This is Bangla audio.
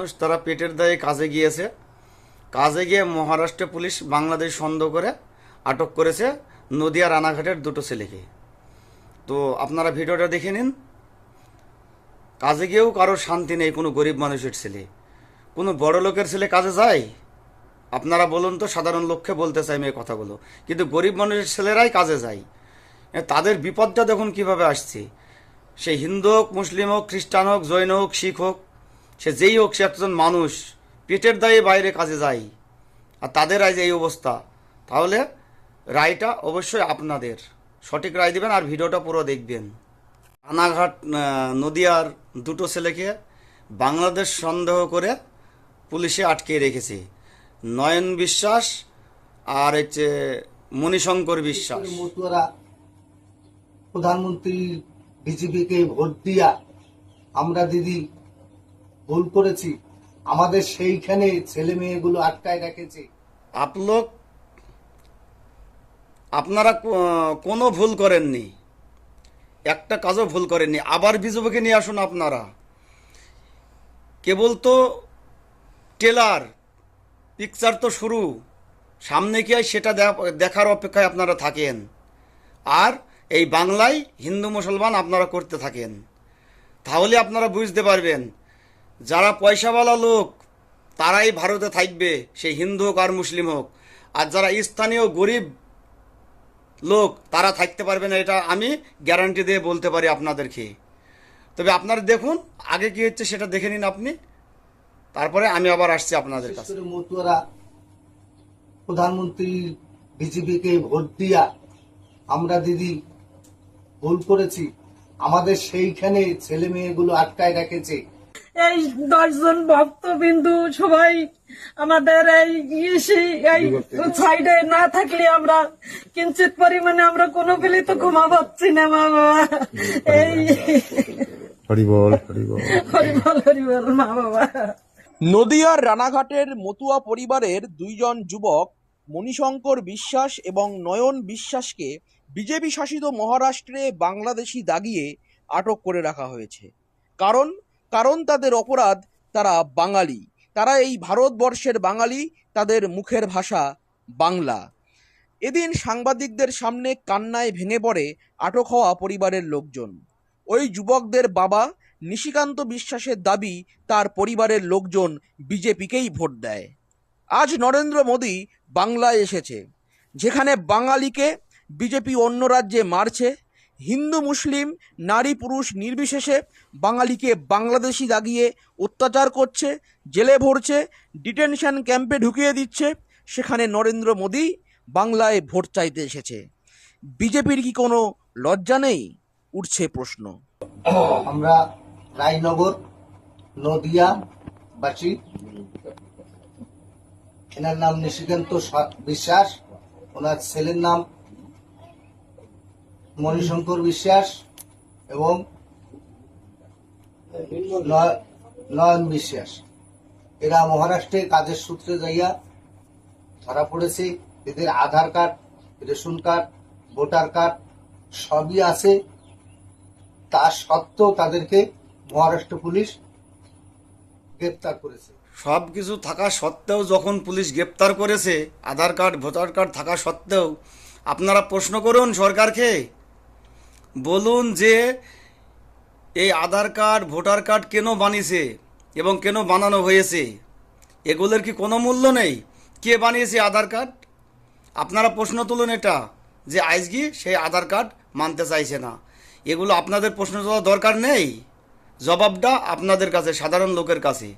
মানুষ তারা পেটের দায়ে কাজে গিয়েছে। কাজে গিয়ে মহারাষ্ট্র পুলিশ বাংলাদেশ সন্দেহ করে আটক করেছে নদিয়া রানাঘাটের দুটো ছেলেকে। তো আপনারা ভিডিওটা দেখে নিন। কাজে গিয়েও কারও শান্তি নেই কোনো গরিব মানুষের ছেলে। কোনো বড় লোকের ছেলে কাজে যায়? আপনারা বলুন তো, সাধারণ লোককে বলতে চাই এই কথাগুলো। কিন্তু গরিব মানুষের ছেলেরাই কাজে যায়। তাদের বিপদটা দেখুন কীভাবে আসছে। সে হিন্দু হোক, মুসলিম হোক, খ্রিস্টান হোক, জৈন হোক, শিখ হোক সে যেই হোক, সে একজন মানুষ, পেটের দায়ে বাইরে কাজে যায়। আর তাদের আজ এই অবস্থা, তাহলে রায়টা অবশ্যই আপনাদের। সঠিক রায় দেবেন আর ভিডিওটা পুরো দেখবেন। রানাঘাট নদিয়ার দুটো ছেলেকে বাংলাদেশ সন্দেহ করে পুলিশে আটকে রেখেছে। নয়ন বিশ্বাস আর হচ্ছে মণিশঙ্কর বিশ্বাস। প্রধানমন্ত্রী বিজেপিকে ভোট দিয়া আমরা দিদি ভুল করেছি। আমাদের সেইখানে ছেলে মেয়েগুলো আটকায় রেখেছে। আপ লোক, আপনারা কোনো ভুল করেননি। একটা কাজও ভুল করেননি। আবার বিজেপিকে নিয়ে আসুন আপনারা। কেবল তো টেলার, পিকচার তো শুরু। সামনে কি হয় সেটা দেখার অপেক্ষায় আপনারা থাকেন। আর এই বাংলায় হিন্দু মুসলমান আপনারা করতে থাকেন। তাহলে আপনারা বুঝতে পারবেন যারা পয়সাওয়ালা লোক তারাই ভারতে থাকবে সে হিন্দু হোক আর মুসলিম হোক। আর যারা স্থানীয় গরিব লোক তারা থাকতে পারবে না এটা আমি গ্যারান্টি দিয়ে বলতে পারি আপনাদেরকে। তবে আপনারা দেখুন আগে কি হচ্ছে সেটা দেখে নিন আপনি। তারপরে আমি আবার আসছি আপনাদের কাছে। মতুয়ারা প্রধানমন্ত্রী বিজেপিকে ভোট দিয়া আমরা দিদি ভুল করেছি। আমাদের সেইখানে ছেলে মেয়েগুলো আটকায় রেখেছে। এই দশজন ভক্ত বিন্দু সবাই আমাদের এই ইসি এই সাইডে না থাকলে আমরা কিঞ্চিত পরিমাণে আমরা কোনো পেলে তো ঘুমা পাচ্ছি না মা বাবা এই হরিবল হরিবল হরিবল হরিবল মা বাবা। নদিয়ার রানাঘাটের মতুয়া পরিবারের দুইজন যুবক মণিশঙ্কর বিশ্বাস এবং নয়ন বিশ্বাসকে বিজেপি শাসিত মহারাষ্ট্রে বাংলাদেশি দাগিয়ে আটক করে রাখা হয়েছে। কারণ কারণ তাদের অপরাধ তারা বাঙালি। তারা এই ভারতবর্ষের বাঙালি, তাদের মুখের ভাষা বাংলা। এদিন সাংবাদিকদের সামনে কান্নায় ভেঙে পড়ে আটক হওয়া পরিবারের লোকজন। ওই যুবকদের বাবা নিশিকান্ত বিশ্বাসের দাবি, তার পরিবারের লোকজন বিজেপিকেই ভোট দেয়। আজ নরেন্দ্র মোদী বাংলায় এসেছে, যেখানে বাঙালিকে বিজেপি অন্য রাজ্যে মারছে হিন্দু, মুসলিম, নারী, পুরুষ নির্বিশেষে বাঙালিকে বাংলাদেশি দাগিয়ে অত্যাচার করছে, জেলে ভরছে, ডিটেনশন ক্যাম্পে ঢুকিয়ে দিচ্ছে। সেখানে নরেন্দ্র মোদী বাংলায় ভোট চাইতে এসেছে। বিজেপির কি কোনো লজ্জা নেই? উঠছে প্রশ্ন। আমরা রায়নগর, নদিয়া বাসী। এনার নাম নিশিকান্ত বিশ্বাস। ওনার ছেলের নাম মণিশঙ্কর বিশ্বাস এবং নয়- নয়ন বিশ্বাস। এরা মহারাষ্ট্রে কাজের সূত্রে যাইয়া ধরা পড়েছে। এদের Aadhaar card, ration card, voter card সবই আছে। তা সত্ত্বেও তাদেরকে মহারাষ্ট্র পুলিশ গ্রেপ্তার করেছে। সব কিছু থাকা সত্ত্বেও যখন পুলিশ গ্রেপ্তার করেছে, আধার কার্ড, ভোটার কার্ড থাকা সত্ত্বেও, আপনারা প্রশ্ন করুন সরকারকে। বলুন যে এই আধার কার্ড, ভোটার কার্ড কেন বানিয়েছে এবং কেন বানানো হয়েছে? এগুলোর কি কোনো মূল্য নেই? কে বানিয়েছে আধার কার্ড? আপনারা প্রশ্ন তুলুন এটা, যে আজকে সেই আধার কার্ড মানতে চাইছে না। এগুলো আপনাদের প্রশ্ন তোলার দরকার নেই। জবাবটা আপনাদের কাছে, সাধারণ লোকের কাছে।